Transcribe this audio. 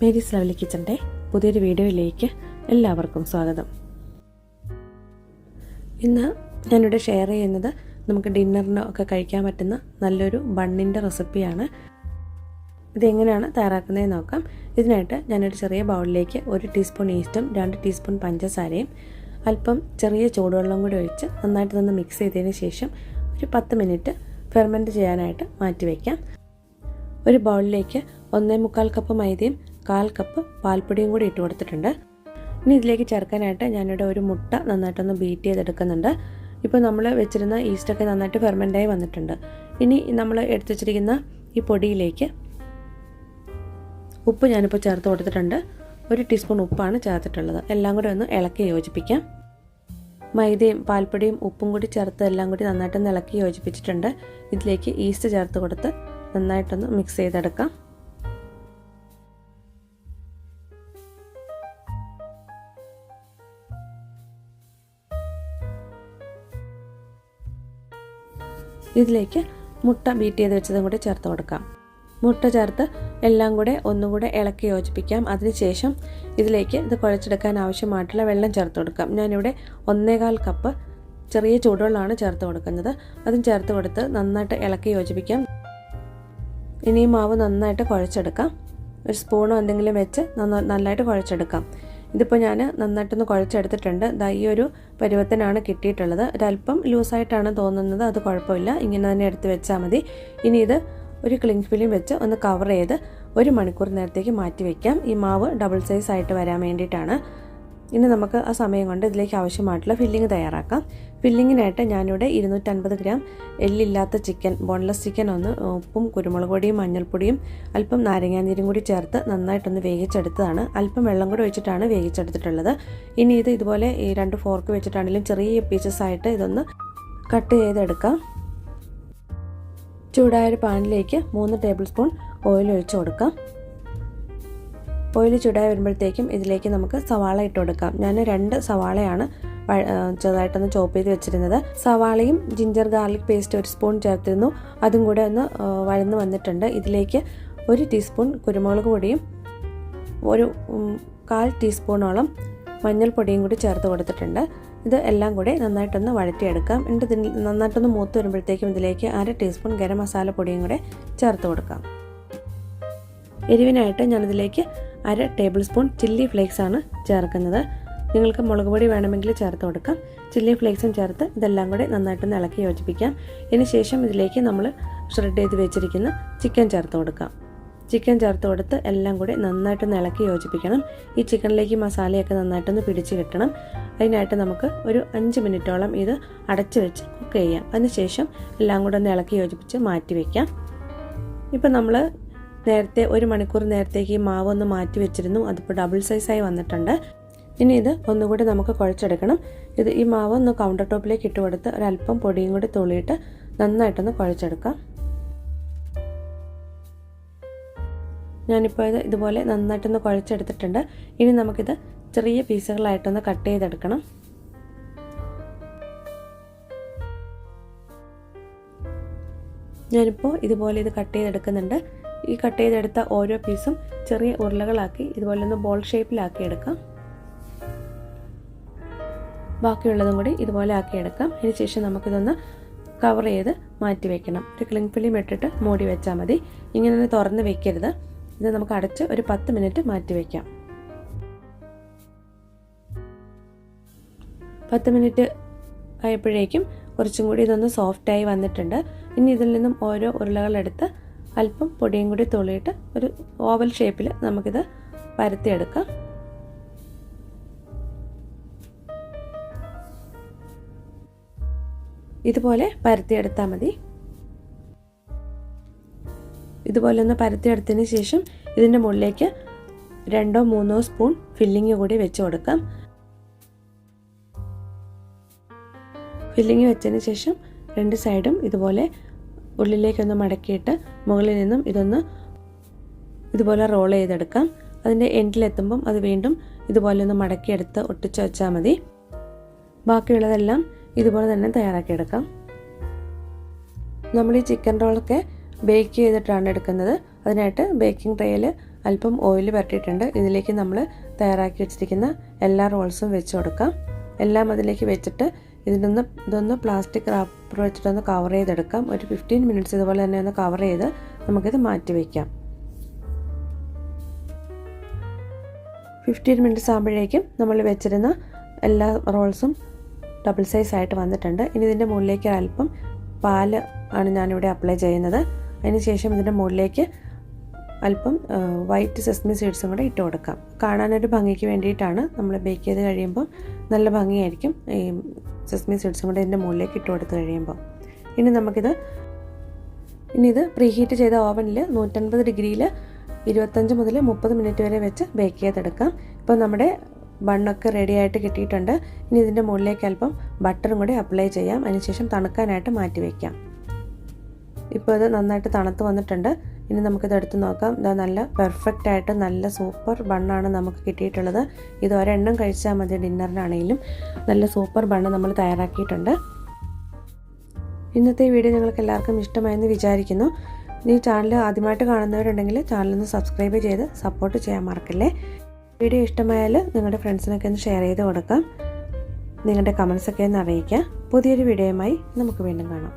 Mary's lovely കിച്ചന്റെ പുതിയൊരു വീഡിയോയിലേക്ക് എല്ലാവർക്കും സ്വാഗതം. ഇന്ന് ഞാനിവിടെ ഷെയർ ചെയ്യുന്നത് നമുക്ക് ഡിന്നറിന് ഒക്കെ കഴിക്കാൻ പറ്റുന്ന നല്ലൊരു ബണ്ണിന്റെ റെസിപ്പിയാണ്. ഇതെങ്ങനെയാണ് തയ്യാറാക്കുന്നതെന്ന് നോക്കാം. ഇതിനായിട്ട് ഞാനൊരു ചെറിയ ബൗളിലേക്ക് ഒരു ടീസ്പൂൺ ഈസ്റ്റും രണ്ട് ടീസ്പൂൺ പഞ്ചസാരയും അല്പം ചെറിയ ചൂടുവെള്ളം കൂടി ഒഴിച്ച് നന്നായിട്ട് നിന്ന് മിക്സ് ചെയ്തതിന് ശേഷം ഒരു പത്ത് മിനിറ്റ് ഫെർമെന്റ് ചെയ്യാനായിട്ട് മാറ്റി വയ്ക്കാം ഒരു ബൗളിലേക്ക് ഒന്നേ മുക്കാൽ കപ്പ് മൈദയും കാൽ കപ്പ് പാൽപ്പൊടിയും കൂടി ഇട്ട് കൊടുത്തിട്ടുണ്ട്. ഇനി ഇതിലേക്ക് ചേർക്കാനായിട്ട് ഞാനിവിടെ ഒരു മുട്ട നന്നായിട്ടൊന്ന് ബീറ്റ് ചെയ്തെടുക്കുന്നുണ്ട്. ഇപ്പോൾ നമ്മൾ വെച്ചിരുന്ന ഈസ്റ്റൊക്കെ നന്നായിട്ട് ഫെർമെന്റായി വന്നിട്ടുണ്ട്. ഇനി നമ്മൾ എടുത്തു വച്ചിരിക്കുന്ന ഈ പൊടിയിലേക്ക് ഉപ്പ് ഞാനിപ്പോൾ ചേർത്ത് കൊടുത്തിട്ടുണ്ട്. ഒരു ടീസ്പൂൺ ഉപ്പാണ് ചേർത്തിട്ടുള്ളത്. എല്ലാം കൂടി ഒന്ന് ഇളക്കി യോജിപ്പിക്കാം. മൈദയും പാൽപ്പൊടിയും ഉപ്പും കൂടി ചേർത്ത് എല്ലാം കൂടി നന്നായിട്ടൊന്ന് ഇളക്കി യോജിപ്പിച്ചിട്ടുണ്ട്. ഇതിലേക്ക് ഈസ്റ്റ് ചേർത്ത് കൊടുത്ത് നന്നായിട്ടൊന്ന് മിക്സ് ചെയ്തെടുക്കാം. ഇതിലേക്ക് മുട്ട ബീറ്റ് ചെയ്ത് വെച്ചതും കൂടി ചേർത്ത് കൊടുക്കാം. മുട്ട ചേർത്ത് എല്ലാം കൂടെ ഒന്നും കൂടെ ഇളക്കി യോജിപ്പിക്കാം. അതിനുശേഷം ഇതിലേക്ക് ഇത് കുഴച്ചെടുക്കാൻ ആവശ്യമായിട്ടുള്ള വെള്ളം ചേർത്ത് കൊടുക്കാം. ഞാനിവിടെ ഒന്നേകാൽ കപ്പ് ചെറിയ ചൂടുവെള്ളമാണ് ചേർത്ത് കൊടുക്കുന്നത്. അതും ചേർത്ത് കൊടുത്ത് നന്നായിട്ട് ഇളക്കി യോജിപ്പിക്കാം. ഇനി മാവ് നന്നായിട്ട് കുഴച്ചെടുക്കാം. ഒരു സ്പൂണോ എന്തെങ്കിലും വെച്ച് നന്നായിട്ട് കുഴച്ചെടുക്കാം. ഇതിപ്പോൾ ഞാൻ നന്നായിട്ടൊന്ന് കുഴച്ചെടുത്തിട്ടുണ്ട്. ദാ ഈ ഒരു പരുവത്തിനാണ് കിട്ടിയിട്ടുള്ളത്. ഒരല്പം ലൂസായിട്ടാണ് തോന്നുന്നത്. അത് കുഴപ്പമില്ല. ഇങ്ങനെ തന്നെ എടുത്ത് വെച്ചാൽ മതി. ഇനി ഇത് ഒരു ക്ലിങ് ഫിലിം വെച്ച് ഒന്ന് കവർ ചെയ്ത് ഒരു മണിക്കൂർ നേരത്തേക്ക് മാറ്റി വയ്ക്കാം ഈ മാവ് ഡബിൾ സൈസ് ആയിട്ട് വരാൻ വേണ്ടിയിട്ടാണ്. ഇനി നമുക്ക് ആ സമയം കൊണ്ട് ഇതിലേക്ക് ആവശ്യമായിട്ടുള്ള ഫില്ലിംഗ് തയ്യാറാക്കാം. ഫില്ലിങ്ങിനായിട്ട് ഞാനിവിടെ ഇരുന്നൂറ്റൻപത് ഗ്രാം എല്ലില്ലാത്ത ചിക്കൻ ബോൺലെസ് ചിക്കൻ ഒന്ന് ഉപ്പും കുരുമുളക് പൊടിയും മഞ്ഞൾപ്പൊടിയും അല്പം നാരങ്ങാനീരും കൂടി ചേർത്ത് നന്നായിട്ടൊന്ന് വേവിച്ചെടുത്തതാണ്. അല്പം വെള്ളം കൂടി വെച്ചിട്ടാണ് വേവിച്ചെടുത്തിട്ടുള്ളത്. ഇനി ഇത് ഇതുപോലെ ഈ രണ്ട് ഫോർക്ക് വെച്ചിട്ടാണെങ്കിലും ചെറിയ പീസസ് ആയിട്ട് ഇതൊന്ന് കട്ട് ചെയ്തെടുക്കാം. ചൂടായ ഒരു പാനിലേക്ക് മൂന്ന് ടേബിൾ സ്പൂൺ ഓയിൽ ഒഴിച്ചു കൊടുക്കാം. ഓയിൽ ചൂടായി വരുമ്പോഴത്തേക്കും ഇതിലേക്ക് നമുക്ക് സവാള ഇട്ട് കൊടുക്കാം. ഞാൻ രണ്ട് സവാളയാണ് ചെറുതായിട്ടൊന്ന് ചോപ്പ് ചെയ്ത് വെച്ചിരുന്നത്. സവാളയും ജിഞ്ചർ ഗാർലിക് പേസ്റ്റ് ഒരു സ്പൂൺ ചേർത്തിരുന്നു. അതും കൂടെ ഒന്ന് വഴന്ന് വന്നിട്ടുണ്ട്. ഇതിലേക്ക് ഒരു ടീസ്പൂൺ കുരുമുളക് പൊടിയും ഒരു കാൽ ടീസ്പൂണോളം മഞ്ഞൾപ്പൊടിയും കൂടി ചേർത്ത് കൊടുത്തിട്ടുണ്ട്. ഇത് എല്ലാം കൂടി നന്നായിട്ടൊന്ന് വഴറ്റിയെടുക്കാം. എന്നിട്ട് ഇതിൽ നന്നായിട്ടൊന്ന് മൂത്ത് വരുമ്പോഴത്തേക്കും ഇതിലേക്ക് അര ടീസ്പൂൺ ഗരം മസാല പൊടിയും കൂടെ ചേർത്ത് കൊടുക്കാം. എരിവിനായിട്ട് ഞാനിതിലേക്ക് അര ടേബിൾ സ്പൂൺ ചില്ലി ഫ്ലേക്സ് ആണ് ചേർക്കുന്നത്. നിങ്ങൾക്ക് മുളക് പൊടി വേണമെങ്കിൽ ചേർത്ത് കൊടുക്കാം. ചില്ലി ഫ്ലേക്സും ചേർത്ത് ഇതെല്ലാം കൂടി നന്നായിട്ടൊന്ന് ഇളക്കി യോജിപ്പിക്കാം. ഇതിന് ശേഷം ഇതിലേക്ക് നമ്മൾ ഷ്രെഡ് ചെയ്ത് വെച്ചിരിക്കുന്ന ചിക്കൻ ചേർത്ത് കൊടുക്കാം. ചിക്കൻ ചേർത്ത് കൊടുത്ത് എല്ലാം കൂടി നന്നായിട്ടൊന്ന് ഇളക്കി യോജിപ്പിക്കണം. ഈ ചിക്കനിലേക്ക് മസാലയൊക്കെ നന്നായിട്ടൊന്ന് പിടിച്ച് കിട്ടണം. അതിനായിട്ട് നമുക്ക് ഒരു അഞ്ച് മിനിറ്റോളം ഇത് അടച്ച് വെച്ച് കുക്ക് ചെയ്യാം. അതിനുശേഷം എല്ലാം കൂടെ ഒന്ന് ഇളക്കി യോജിപ്പിച്ച് മാറ്റി വയ്ക്കാം ഇപ്പം നമ്മൾ നേരത്തെ ഒരു മണിക്കൂർ നേരത്തേക്ക് ഈ മാവ് ഒന്ന് മാറ്റി വെച്ചിരുന്നു. അതിപ്പോൾ ഡബിൾ സൈസായി വന്നിട്ടുണ്ട്. ഇനി ഇത് ഒന്നുകൂടി നമുക്ക് കുഴച്ചെടുക്കണം. ഇത് ഈ മാവ് ഒന്ന് കൗണ്ടർ ടോപ്പിലേക്ക് ഇട്ട് കൊടുത്ത് ഒരല്പം പൊടിയും കൂടി തുള്ളിയിട്ട് നന്നായിട്ടൊന്ന് കുഴച്ചെടുക്കാം. ഞാനിപ്പോൾ ഇത് ഇതുപോലെ നന്നായിട്ടൊന്ന് കുഴച്ചെടുത്തിട്ടുണ്ട്. ഇനി നമുക്കിത് ചെറിയ പീസുകളായിട്ടൊന്ന് കട്ട് ചെയ്തെടുക്കണം. ഞാനിപ്പോൾ ഇതുപോലെ ഇത് കട്ട് ചെയ്തെടുക്കുന്നുണ്ട്. ഈ കട്ട് ചെയ്തെടുത്ത ഓരോ പീസും ചെറിയ ഉരുളകളാക്കി ഇതുപോലെ ഒന്ന് ബോൾ ഷേപ്പിലാക്കി എടുക്കാം. ബാക്കിയുള്ളതും കൂടി ഇതുപോലെ ആക്കിയെടുക്കാം അതിനുശേഷം നമുക്കിതൊന്ന് കവർ ചെയ്ത് മാറ്റി വെക്കണം. ഒരു ക്ലിങ് ഫിലിം ഇട്ടിട്ട് മൂടി വെച്ചാൽ മതി. ഇങ്ങനെ തന്നെ തുറന്ന് വെക്കരുത്. ഇത് നമുക്ക് അടച്ച് ഒരു പത്ത് മിനിറ്റ് മാറ്റി വെക്കാം. പത്ത് മിനിറ്റ് ആയപ്പോഴേക്കും കുറച്ചും കൂടി ഇതൊന്ന് സോഫ്റ്റായി വന്നിട്ടുണ്ട്. ഇനി ഇതിൽ നിന്നും ഓരോ ഉരുളകളെടുത്ത് അല്പം പൊടിയും കൂടി തുള്ളിയിട്ട് ഒരു ഓവൽ ഷേപ്പിൽ നമുക്കിത് പരത്തിയെടുക്കാം. ഇതുപോലെ പരത്തിയെടുത്താൽ മതി. ഇതുപോലെ ഒന്ന് പരത്തിയെടുത്തതിന് ശേഷം ഇതിന്റെ മുകളിലേക്ക് രണ്ടോ മൂന്നോ സ്പൂൺ ഫില്ലിങ് കൂടി വെച്ച് കൊടുക്കാം. ഫില്ലിങ് വെച്ചതിന് ശേഷം രണ്ട് സൈഡും ഇതുപോലെ ഉള്ളിലേക്കൊന്ന് മടക്കിയിട്ട് മുകളിൽ നിന്നും ഇതൊന്ന് ഇതുപോലെ റോൾ ചെയ്തെടുക്കാം. അതിന്റെ എൻഡിലെത്തുമ്പം അത് വീണ്ടും ഇതുപോലെ ഒന്ന് മടക്കിയെടുത്ത് ഒട്ടിച്ച് വെച്ചാൽ മതി. ബാക്കിയുള്ളതെല്ലാം ഇതുപോലെ തന്നെ തയ്യാറാക്കിയെടുക്കാം. നമ്മൾ ഈ ചിക്കൻ റോളൊക്കെ ബേക്ക് ചെയ്തിട്ടാണ് എടുക്കുന്നത്. അതിനായിട്ട് ബേക്കിംഗ് ട്രേയിൽ അല്പം ഓയിൽ പരട്ടിയിട്ടുണ്ട്. ഇതിലേക്ക് നമ്മൾ തയ്യാറാക്കി വെച്ചിരിക്കുന്ന എല്ലാ റോൾസും വെച്ച് കൊടുക്കാം. എല്ലാം അതിലേക്ക് വെച്ചിട്ട് ഇതിനൊന്ന് ഇതൊന്ന് പ്ലാസ്റ്റിക് റാപ്പർ വെച്ചിട്ടൊന്ന് കവർ ചെയ്തെടുക്കാം. ഒരു ഫിഫ്റ്റീൻ മിനിറ്റ്സ് ഇതുപോലെ തന്നെ ഒന്ന് കവർ ചെയ്ത് നമുക്കിത് മാറ്റി വയ്ക്കാം ഫിഫ്റ്റീൻ മിനിറ്റ്സ് ആകുമ്പോഴേക്കും നമ്മൾ വെച്ചിരുന്ന എല്ലാ റോൾസും ഡബിൾ സൈസ് ആയിട്ട് വന്നിട്ടുണ്ട്. ഇനി ഇതിന്റെ മുകളിലേക്ക് അല്പം പാൽ ആണ് ഞാനിവിടെ അപ്ലൈ ചെയ്യുന്നത്. അതിനുശേഷം ഇതിന്റെ മുകളിലേക്ക് അല്പം വൈറ്റ് സെസ്മി സീഡ്സും കൂടെ ഇട്ട് കൊടുക്കാം. കാണാനൊരു ഭംഗിക്ക് വേണ്ടിയിട്ടാണ് നമ്മൾ ബേക്ക് ചെയ്ത് കഴിയുമ്പോൾ നല്ല ഭംഗിയായിരിക്കും. ഈ സെസ്മി സീഡ്സും കൂടെ ഇതിന്റെ മുകളിലേക്ക് ഇട്ട് കൊടുത്ത് കഴിയുമ്പോൾ. ഇനി നമുക്കിത് ഇനി ഇത് പ്രീഹീറ്റ് ചെയ്ത ഓവനിൽ നൂറ്റൻപത് ഡിഗ്രിയിൽ ഇരുപത്തഞ്ച് മുതൽ മുപ്പത് മിനിറ്റ് വരെ വെച്ച് ബേക്ക് ചെയ്തെടുക്കാം. ഇപ്പോൾ നമ്മുടെ ബണ്ണൊക്കെ റെഡി ആയിട്ട് കിട്ടിയിട്ടുണ്ട്. ഇനി ഇതിന്റെ മുകളിലേക്ക് അല്പം ബട്ടറും കൂടി അപ്ലൈ ചെയ്യാം. അതിനുശേഷം തണുക്കാനായിട്ട് മാറ്റി വയ്ക്കാം. ഇപ്പോൾ ഇത് നന്നായിട്ട് തണുത്ത് വന്നിട്ടുണ്ട്. ഇനി നമുക്കിത് എടുത്ത് നോക്കാം. ഇതാ നല്ല പെർഫെക്റ്റ് ആയിട്ട് നല്ല സൂപ്പർ ബണ്ണാണ് നമുക്ക് കിട്ടിയിട്ടുള്ളത്. ഇത് ഒരെണ്ണം കഴിച്ചാൽ മതി ഡിന്നറിനാണെങ്കിലും. നല്ല സൂപ്പർ ബണ്ണ് നമ്മൾ തയ്യാറാക്കിയിട്ടുണ്ട്. ഇന്നത്തെ വീഡിയോ നിങ്ങൾക്ക് എല്ലാവർക്കും ഇഷ്ടമായെന്ന് വിചാരിക്കുന്നു. ഈ ചാനൽ ആദ്യമായിട്ട് കാണുന്നവരുണ്ടെങ്കിൽ ചാനലൊന്ന് സബ്സ്ക്രൈബ് ചെയ്ത് സപ്പോർട്ട് ചെയ്യാൻ മറക്കല്ലേ? വീഡിയോ ഇഷ്ടമായാൽ നിങ്ങളുടെ ഫ്രണ്ട്സിനൊക്കെ ഒന്ന് ഷെയർ ചെയ്ത് കൊടുക്കാം. നിങ്ങളുടെ കമൻസൊക്കെ ഒന്ന് അറിയിക്കുക പുതിയൊരു വീഡിയോയുമായി നമുക്ക് വീണ്ടും കാണാം.